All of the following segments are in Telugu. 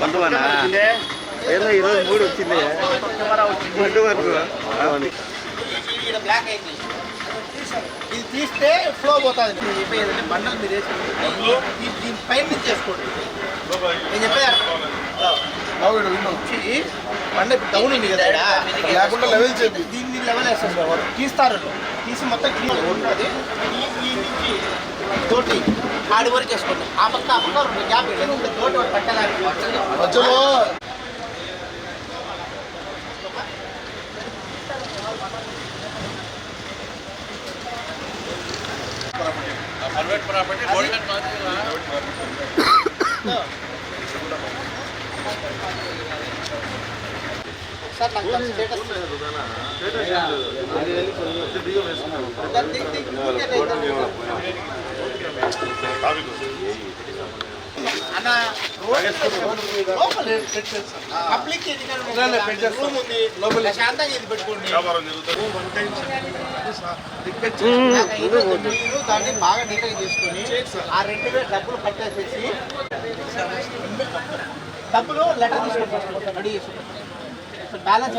పండువనా ఏదో ఈరోజు మూడు వచ్చింది. పండు వరకు. ఇది తీస్తే ఫ్లో పోతుంది. నేను చెప్పేది బండలు మీరు వేసుకుంటే దీని పైన నుంచి చేసుకోండి. నేను చెప్పేది? వచ్చి బండ డౌన్ ఉంది కదా. లేకుండా లెవెల్ చెప్పి దీన్ని లెవెల్ వేస్తారు తీస్తారు. తీసి మొత్తం క్లీన్ ఉంటుంది. ఈ ఈ నుంచి తోటి ఆడి వరకు వేసుకోండి ఆ పక్క ఆ పక్క రెండు గ్యాప్ తోటి మధ్యలో సార్ నాకు స్టేటస్ దాన్ని మీరు దాన్ని బాగా నీట్గా చేసుకొని ఆ రెండు వేల డబ్బులు కట్టేసేసి డబ్బులు లెటర్ తీసుకుంటారు రెడీ బ్యాలెన్స్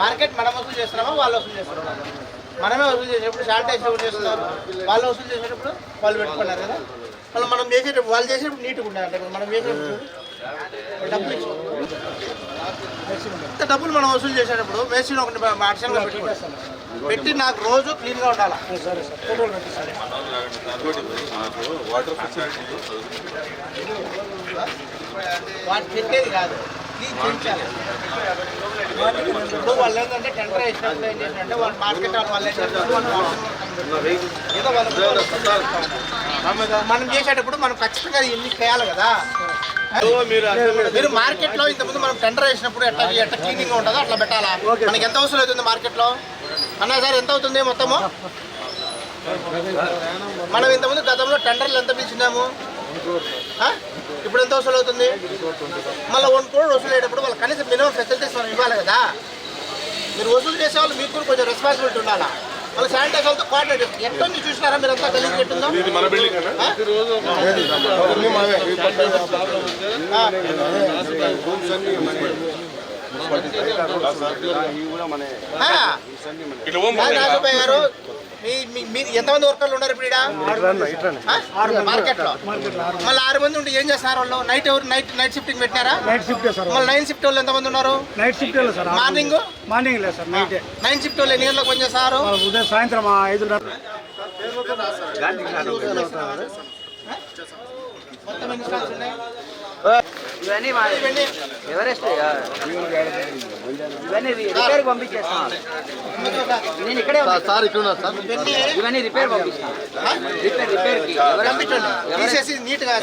మార్కెట్ మనం వసూలు చేస్తున్నామా? వాళ్ళు వసూలు చేస్తున్నామా మనమే వసూలు చేసేటప్పుడు శానిటైజ్ ఎవరు చేస్తున్నారు. వాళ్ళు వసూలు చేసేటప్పుడు వాళ్ళు పెట్టుకున్నారు కదా? వాళ్ళు మనం చేసేటప్పుడు వాళ్ళు చేసేటప్పుడు నీట్గా ఉండాలంటే మనం చేసేటప్పుడు డబ్బులు ఇచ్చి డబ్బులు మనం వసూలు చేసేటప్పుడు మేసిన ఒకటి అడిషనల్గా పెట్టుకుంటాం పెట్టి నాకు రోజు క్లీన్గా ఉండాలి? వాటి కాదు. క్లీన్ చేయించాలి ఇప్పుడు వాళ్ళు ఏంటంటే టెండర్ వేసినప్పుడు ఏం చేసినట్టే వాళ్ళు మార్కెట్ వాళ్ళు వాళ్ళు ఏం చేస్తారు? వాళ్ళు ఏదో వాళ్ళు మనం చేసేటప్పుడు మనం ఖచ్చితంగా ఇన్ని చేయాలి కదా. మీరు మార్కెట్లో ఇంతకుముందు మనం టెండర్ వేసినప్పుడు ఎట్లా ఎట్లా క్లీనింగ్ ఉంటుందో అట్లా పెట్టాలా? మనకి ఎంత అవసరం అవుతుంది మార్కెట్లో అన్నా సార్ ఎంత అవుతుంది మొత్తము? మనం ఇంతకుముందు గతంలో టెండర్లు ఎంత పిలిచినాము? ఇప్పుడు ఎంత వసూలు అవుతుంది? మళ్ళీ వన్ క్రోడ్ వసూలు అయ్యేటప్పుడు వాళ్ళకి కనీసం మినిమం ఫెసిలిటీస్ మనం ఇవ్వాలి కదా. మీరు వసూలు చేసే వాళ్ళు మీకు కూడా కొంచెం రెస్పాన్సిబిలిటీ ఉండాలా? మళ్ళీ శానిటైజ్ వాళ్ళతో కోఆర్డినేట్ ఎట్లా నుంచి చూసినారా మీరు అంతా కలిసి పెట్టుందో మన గారు మీరు ఎంతమంది వర్కర్లు ఉన్నారు ఇప్పుడు? మార్కెట్లో మళ్ళీ ఆరు మంది ఉంటే ఏం చేస్తున్నారు వాళ్ళు? నైట్ ఎవరు? నైట్ నైట్ షిఫ్టింగ్ పెట్టినారా? నైట్ షిఫ్ట్ మళ్ళీ నైన్ షిఫ్ట్ వాళ్ళు ఎంతమంది ఉన్నారు? Night shift sir. Morning morning లేదు సార్ నైట్ నైన్ షిఫ్ట్ వాళ్ళు ఎన్ని గంటలకు పని చేస్తారు? ఉదయం సాయంత్రం ఐదున్నర మొత్తం ఎన్ని స్టాక్స్ ఉన్నాయి? ఇవన్నీ ఎవరెస్ట్ ఇవన్నీ రిపేర్ పంపించేస్తాను నేను ఇక్కడే సార్ ఇక్కడ సార్ ఇవన్నీ రిపేర్ పంపిస్తాను రిపేర్ రిపేర్కి నీట్గా